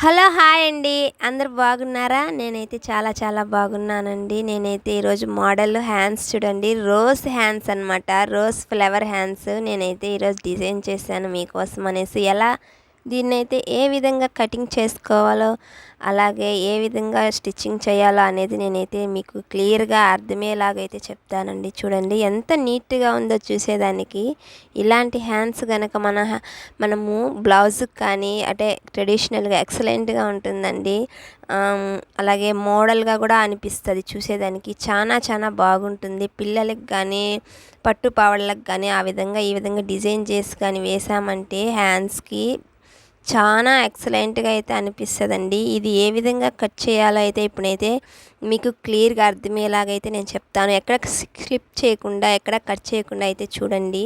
Hello hi అండి. అందరు బాగున్నారా? నేనైతే చాలా చాలా బాగున్నానండి. నేనైతే ఈరోజు మోడల్ హ్యాండ్స్ చూడండి. రోజ్ హ్యాండ్స్ అనమాట రోజ్ ఫ్లవర్ హ్యాండ్స్ నేనైతే ఈరోజు డిజైన్ చేశాను మీకోసం అనేసి. ఎలా దీన్నైతే ఏ విధంగా కటింగ్ చేసుకోవాలో అలాగే ఏ విధంగా స్టిచ్చింగ్ చేయాలో అనేది నేనైతే మీకు క్లియర్గా అర్థమయ్యేలాగైతే చెప్తానండి. చూడండి ఎంత నీట్గా ఉందో చూసేదానికి. ఇలాంటి హ్యాండ్స్ కనుక మన మనము బ్లౌజ్కి కానీ అంటే ట్రెడిషనల్గా ఎక్సలెంట్గా ఉంటుందండి. అలాగే మోడల్గా కూడా అనిపిస్తుంది చూసేదానికి. చాలా చాలా బాగుంటుంది. పిల్లలకి కానీ పట్టు పావళ్ళకి కానీ ఆ విధంగా ఈ విధంగా డిజైన్ చేసి కానీ వేసామంటే హ్యాండ్స్కి చాలా ఎక్సలెంట్గా అయితే అనిపిస్తుందండి. ఇది ఏ విధంగా కట్ చేయాలో అయితే ఇప్పుడైతే మీకు క్లియర్గా అర్థమయ్యేలాగైతే నేను చెప్తాను. ఎక్కడ స్లిప్ చేయకుండా ఎక్కడ కట్ చేయకుండా అయితే చూడండి.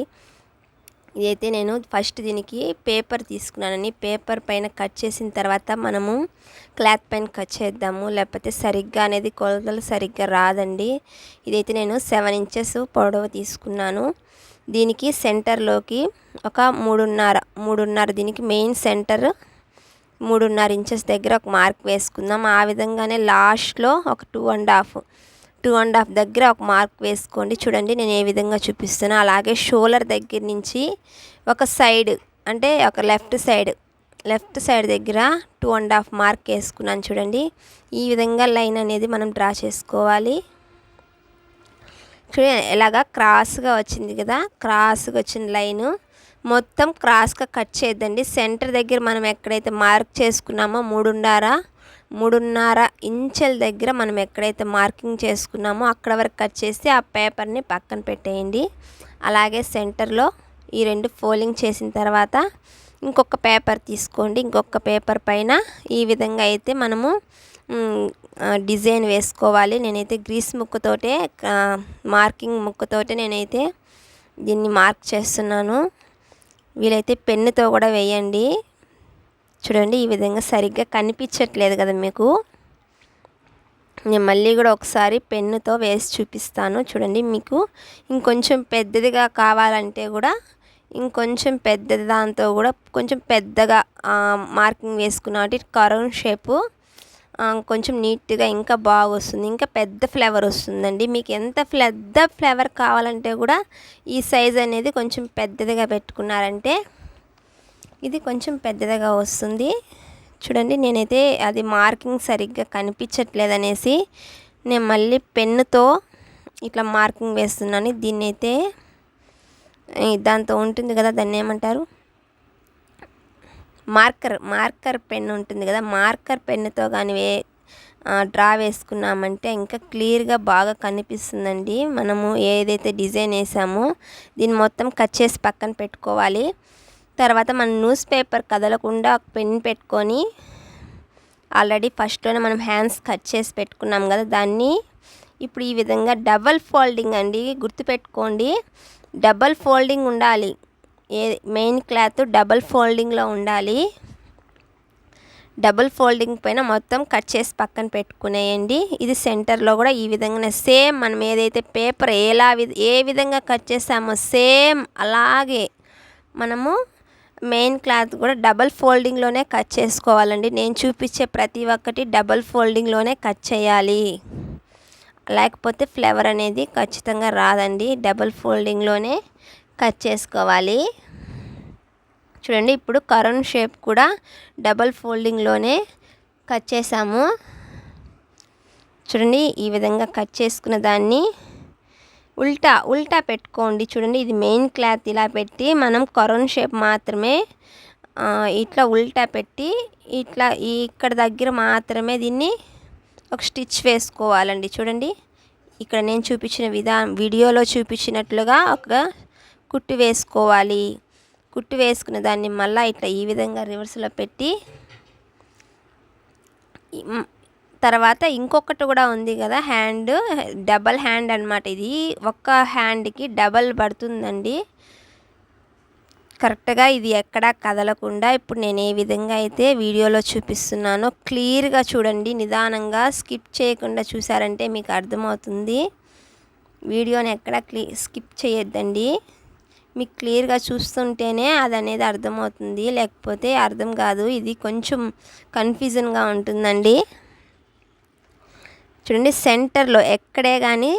ఇదైతే నేను ఫస్ట్ దీనికి పేపర్ తీసుకున్నానని పేపర్ పైన కట్ చేసిన తర్వాత మనము క్లాత్ పైన కట్ చేద్దాము. లేకపోతే సరిగ్గా అనేది కొలతలు సరిగ్గా రాదండి. ఇదైతే నేను సెవెన్ ఇంచెస్ పొడవు తీసుకున్నాను. దీనికి సెంటర్లోకి ఒక మూడున్నర మూడున్నర దీనికి మెయిన్ సెంటర్ మూడున్నర ఇంచెస్ దగ్గర ఒక మార్క్ వేసుకుందాం. ఆ విధంగానే లాస్ట్లో ఒక two and half two and half దగ్గర ఒక మార్క్ వేసుకోండి. చూడండి నేను ఏ విధంగా చూపిస్తాను అలాగే షోలర్ దగ్గర నుంచి ఒక సైడ్ అంటే ఒక లెఫ్ట్ సైడ్ లెఫ్ట్ సైడ్ దగ్గర టూ అండ్ హాఫ్ మార్క్ వేసుకున్నాను చూడండి. ఈ విధంగా లైన్ అనేది మనం డ్రా చేసుకోవాలి. చూడండి ఎలాగా క్రాస్గా వచ్చింది కదా క్రాస్గా వచ్చిన లైను. మొత్తం క్రాస్గా కట్ చేద్దండి సెంటర్ దగ్గర మనం ఎక్కడైతే మార్క్ చేసుకున్నామో మూడున్నర మూడున్నర ఇంచెల దగ్గర మనం ఎక్కడైతే మార్కింగ్ చేసుకున్నామో అక్కడ వరకు కట్ చేసి ఆ పేపర్ని పక్కన పెట్టేయండి. అలాగే సెంటర్లో ఈ రెండు ఫోల్డింగ్ చేసిన తర్వాత ఇంకొక పేపర్ తీసుకోండి. ఇంకొక పేపర్ పైన ఈ విధంగా అయితే మనము డిజైన్ వేసుకోవాలి. నేనైతే గ్రీస్ ముక్కతోటే మార్కింగ్ ముక్కతోటే నేనైతే దీన్ని మార్క్ చేస్తున్నాను. వీలైతే పెన్నుతో కూడా వేయండి. చూడండి ఈ విధంగా సరిగ్గా కనిపించట్లేదు కదా మీకు. నేను మళ్ళీ కూడా ఒకసారి పెన్నుతో వేసి చూపిస్తాను. చూడండి మీకు ఇంకొంచెం పెద్దదిగా కావాలంటే కూడా ఇంకొంచెం పెద్ద దాంతో కూడా కొంచెం పెద్దగా మార్కింగ్ వేసుకున్నట్టు కరౌన్ షేపు కొంచెం నీట్గా ఇంకా బాగా వస్తుంది ఇంకా పెద్ద ఫ్లేవర్ వస్తుందండి. మీకు ఎంత పెద్ద ఫ్లేవర్ కావాలంటే కూడా ఈ సైజ్ అనేది కొంచెం పెద్దదిగా పెట్టుకున్నారంటే ఇది కొంచెం పెద్దదిగా వస్తుంది. చూడండి నేనైతే అది మార్కింగ్ సరిగ్గా కనిపించట్లేదు అనేసి నేను మళ్ళీ పెన్నుతో ఇట్లా మార్కింగ్ వేస్తున్నాను. దీన్ని అయితే దాంతో ఉంటుంది కదా దాన్ని ఏమంటారు? మార్కర్ మార్కర్ పెన్ ఉంటుంది కదా మార్కర్ పెన్నుతో కానీ వే డ్రా వేసుకున్నామంటే ఇంకా క్లియర్గా బాగా కనిపిస్తుందండి. మనము ఏదైతే డిజైన్ వేసామో దీన్ని మొత్తం కట్ చేసి పక్కన పెట్టుకోవాలి. తర్వాత మనం న్యూస్ పేపర్ కదలకుండా ఒక పెన్ పెట్టుకొని ఆల్రెడీ ఫస్ట్లోనే మనం హ్యాండ్స్ కట్ చేసి పెట్టుకున్నాం కదా దాన్ని ఇప్పుడు ఈ విధంగా డబల్ ఫోల్డింగ్ అండి గుర్తుపెట్టుకోండి. డబల్ ఫోల్డింగ్ ఉండాలి. ఏ మెయిన్ క్లాత్ డబల్ ఫోల్డింగ్లో ఉండాలి. డబుల్ ఫోల్డింగ్ పైన మొత్తం కట్ చేసి పక్కన పెట్టుకునేయండి. ఇది సెంటర్లో కూడా ఈ విధంగానే సేమ్ మనం ఏదైతే పేపర్ ఎలా ఏ విధంగా కట్ చేసామో సేమ్ అలాగే మనము మెయిన్ క్లాత్ కూడా డబల్ ఫోల్డింగ్లోనే కట్ చేసుకోవాలండి. నేను చూపించే ప్రతి ఒక్కటి డబల్ ఫోల్డింగ్లోనే కట్ చేయాలి. లేకపోతే ఫ్లేవర్ అనేది ఖచ్చితంగా రాదండి. డబల్ ఫోల్డింగ్లోనే కట్ చేసుకోవాలి. చూడండి ఇప్పుడు కరోన్ షేప్ కూడా డబల్ ఫోల్డింగ్లోనే కట్ చేసాము. చూడండి ఈ విధంగా కట్ చేసుకున్న దాన్ని ఉల్టా ఉల్టా పెట్టుకోండి. చూడండి ఇది మెయిన్ క్లాత్ ఇలా పెట్టి మనం కరోన్ షేప్ మాత్రమే ఇట్లా ఉల్టా పెట్టి ఇట్లా ఇక్కడ దగ్గర మాత్రమే దీన్ని ఒక స్టిచ్ వేసుకోవాలండి. చూడండి ఇక్కడ నేను చూపించిన విధా వీడియోలో చూపించినట్లుగా ఒక కుట్టు వేసుకోవాలి. కుట్టు వేసుకున్న దాన్ని మళ్ళీ ఇట్లా ఈ విధంగా రివర్స్లో పెట్టి తర్వాత ఇంకొకటి కూడా ఉంది కదా హ్యాండ్ డబల్ హ్యాండ్ అనమాట ఇది. ఒక్క హ్యాండ్కి డబల్ పడుతుందండి. కరెక్ట్గా ఇది ఎక్కడా కదలకుండా ఇప్పుడు నేను ఏ విధంగా అయితే వీడియోలో చూపిస్తున్నానో క్లియర్గా చూడండి. నిదానంగా స్కిప్ చేయకుండా చూసారంటే మీకు అర్థమవుతుంది. వీడియోని ఎక్కడ క్లీ స్కిప్ చేయొద్దండి. మీకు క్లియర్గా చూస్తుంటేనే అది అనేది అర్థమవుతుంది. లేకపోతే అర్థం కాదు. ఇది కొంచెం కన్ఫ్యూజన్గా ఉంటుందండి. చూడండి సెంటర్లో ఎక్కడే కానీ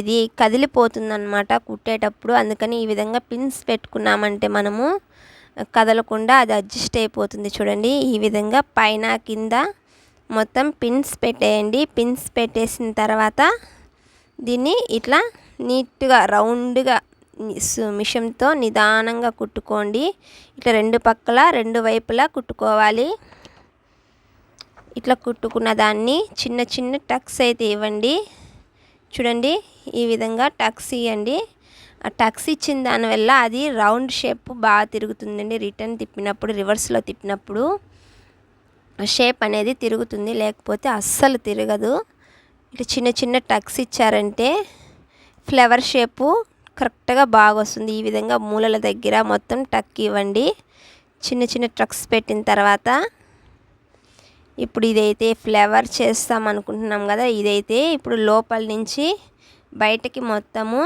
ఇది కదిలిపోతుందన్నమాట కుట్టేటప్పుడు. అందుకని ఈ విధంగా పిన్స్ పెట్టుకున్నామంటే మనము కదలకుండా అది అడ్జస్ట్ అయిపోతుంది చూడండి. ఈ విధంగా పైన కింద మొత్తం పిన్స్ పెట్టేయండి. పిన్స్ పెట్టేసిన తర్వాత దీన్ని ఇట్లా నీట్గా రౌండ్గా మిషన్తో నిదానంగా కుట్టుకోండి. ఇట్లా రెండు పక్కల రెండు వైపులా కుట్టుకోవాలి. ఇట్లా కుట్టుకున్న దాన్ని చిన్న చిన్న టక్స్ అయితే ఇవ్వండి. చూడండి ఈ విధంగా టక్స్ ఇవ్వండి ఆ టక్స్ ఇచ్చిన దానివల్ల అది రౌండ్ షేప్ బాగా తిరుగుతుందండి. రిటర్న్ తిప్పినప్పుడు రివర్స్లో తిప్పినప్పుడు షేప్ అనేది తిరుగుతుంది. లేకపోతే అస్సలు తిరగదు. ఇట్లా చిన్న చిన్న టక్స్ ఇచ్చారంటే ఫ్లవర్ షేపు కరెక్ట్గా బాగా వస్తుంది ఈ విధంగా మూలల దగ్గర మొత్తం టక్ ఇవ్వండి. చిన్న చిన్న ట్రక్స్ పెట్టిన తర్వాత ఇప్పుడు ఇదైతే ఫ్లేవర్ చేస్తాం అనుకుంటున్నాం కదా ఇదైతే ఇప్పుడు లోపల నుంచి బయటకి మొత్తము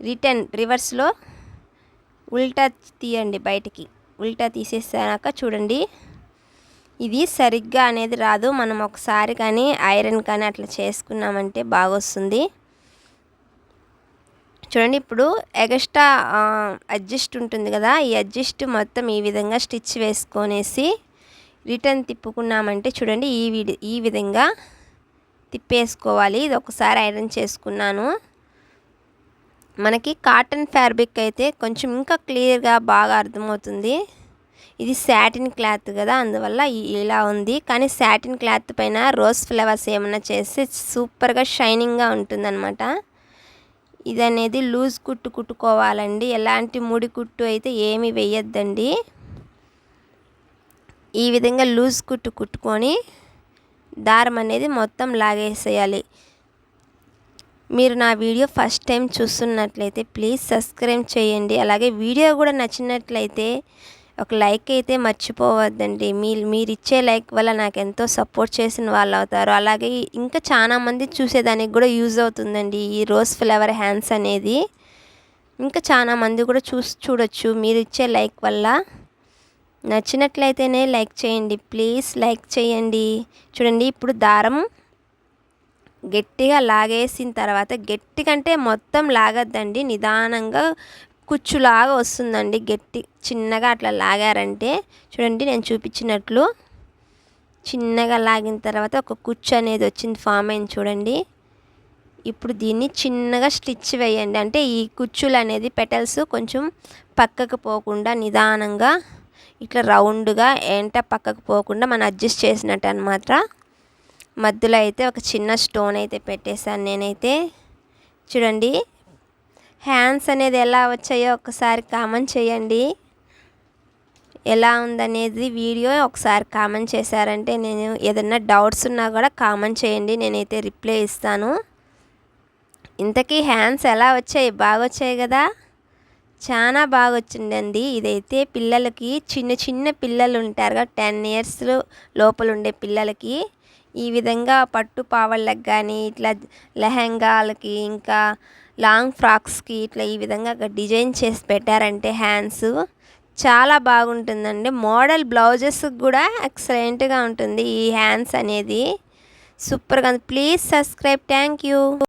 రిటర్న్ రివర్స్లో ఉల్టా తీయండి బయటికి. ఉల్టా తీసేసాక చూడండి. ఇది సరిగ్గా అనేది రాదు. మనం ఒకసారి కానీ ఐరన్ కానీ అట్లా చేసుకున్నామంటే బాగా వస్తుంది చూడండి ఇప్పుడు ఎగస్ట్రా అడ్జస్ట్ ఉంటుంది కదా ఈ అడ్జస్ట్ మొత్తం ఈ విధంగా స్టిచ్ వేసుకొనేసి రిటర్న్ తిప్పుకున్నామంటే చూడండి ఈ విడి ఈ విధంగా తిప్పేసుకోవాలి. ఇది ఒకసారి ఐరన్ చేసుకున్నాను. మనకి కాటన్ ఫ్యాబ్రిక్ అయితే కొంచెం ఇంకా క్లియర్గా బాగా అర్థమవుతుంది. ఇది శాటిన్ క్లాత్ కదా అందువల్ల ఇలా ఉంది. కానీ శాటిన్ క్లాత్ పైన రోజ్ ఫ్లవర్స్ ఏమైనా చేస్తే సూపర్గా షైనింగ్గా ఉంటుందన్నమాట. ఇది అనేది లూజ్ కుట్టు కుట్టుకోవాలండి. ఎలాంటి ముడి కుట్టు అయితే ఏమి వేయద్దండి. ఈ విధంగా లూజ్ కుట్టు కుట్టుకొని దారం అనేది మొత్తం లాగేసేయాలి. మీరు నా వీడియో ఫస్ట్ టైం చూస్తున్నట్లయితే ప్లీజ్ సబ్స్క్రైబ్ చేయండి. అలాగే వీడియో కూడా నచ్చినట్లయితే ఒక లైక్ అయితే మర్చిపోవద్దండి. మీ మీరు ఇచ్చే లైక్ వల్ల నాకు ఎంతో సపోర్ట్ చేసిన వాళ్ళు అవుతారు అలాగే ఇంకా చాలామంది చూసేదానికి కూడా యూజ్ అవుతుందండి ఈ రోజ్ ఫ్లవర్ హ్యాండ్స్ అనేది. ఇంకా చాలామంది కూడా చూసి చూడొచ్చు. మీరు ఇచ్చే లైక్ వల్ల. నచ్చినట్లయితేనే లైక్ చేయండి. ప్లీజ్ లైక్ చేయండి. చూడండి ఇప్పుడు దారం గట్టిగా లాగేసిన తర్వాత గట్టి కంటే మొత్తం లాగద్దండి. నిదానంగా కుచ్చులాగా వస్తుందండి గట్టి. చిన్నగా అట్లా లాగారంటే చూడండి నేను చూపించినట్లు. చిన్నగా లాగిన తర్వాత ఒక కుచ్చు అనేది వచ్చింది ఫామ్ అయింది చూడండి. ఇప్పుడు దీన్ని చిన్నగా స్టిచ్ వేయండి. అంటే ఈ కుచ్చులు అనేది పెటల్స్ కొంచెం పక్కకు పోకుండా నిదానంగా ఇట్లా రౌండ్గా ఏంట పక్కకు పోకుండా మనం అడ్జస్ట్ చేసినట్టు అనమాట మధ్యలో అయితే ఒక చిన్న స్టోన్ అయితే పెట్టేశాను నేనైతే. చూడండి హ్యాండ్స్ అనేది ఎలా వచ్చాయో ఒకసారి కామెంట్ చేయండి. ఎలా ఉందనేది వీడియో ఒకసారి కామెంట్ చేశారంటే నేను ఏదన్నా డౌట్స్ ఉన్నా కూడా కామెంట్ చేయండి నేనైతే రిప్లై ఇస్తాను. ఇంతకీ హ్యాండ్స్ ఎలా వచ్చాయి? బాగా వచ్చాయి కదా? చాలా బాగా వచ్చిందండి ఇదైతే పిల్లలకి చిన్న చిన్న పిల్లలు ఉంటారు కదా టెన్ ఇయర్స్ లోపల ఉండే పిల్లలకి. ఈ విధంగా పట్టు పావళ్ళకి కానీ ఇట్లా లెహంగాలకి ఇంకా లాంగ్ ఫ్రాక్స్కి ఇట్లా ఈ విధంగా డిజైన్ చేసి పెట్టారంటే హ్యాండ్స్ చాలా బాగుంటుందండి. మోడల్ బ్లౌజెస్ కూడా ఎక్సలెంట్గా ఉంటుంది ఈ హ్యాండ్స్ అనేది. సూపర్గా ప్లీజ్ సబ్స్క్రైబ్. Thank you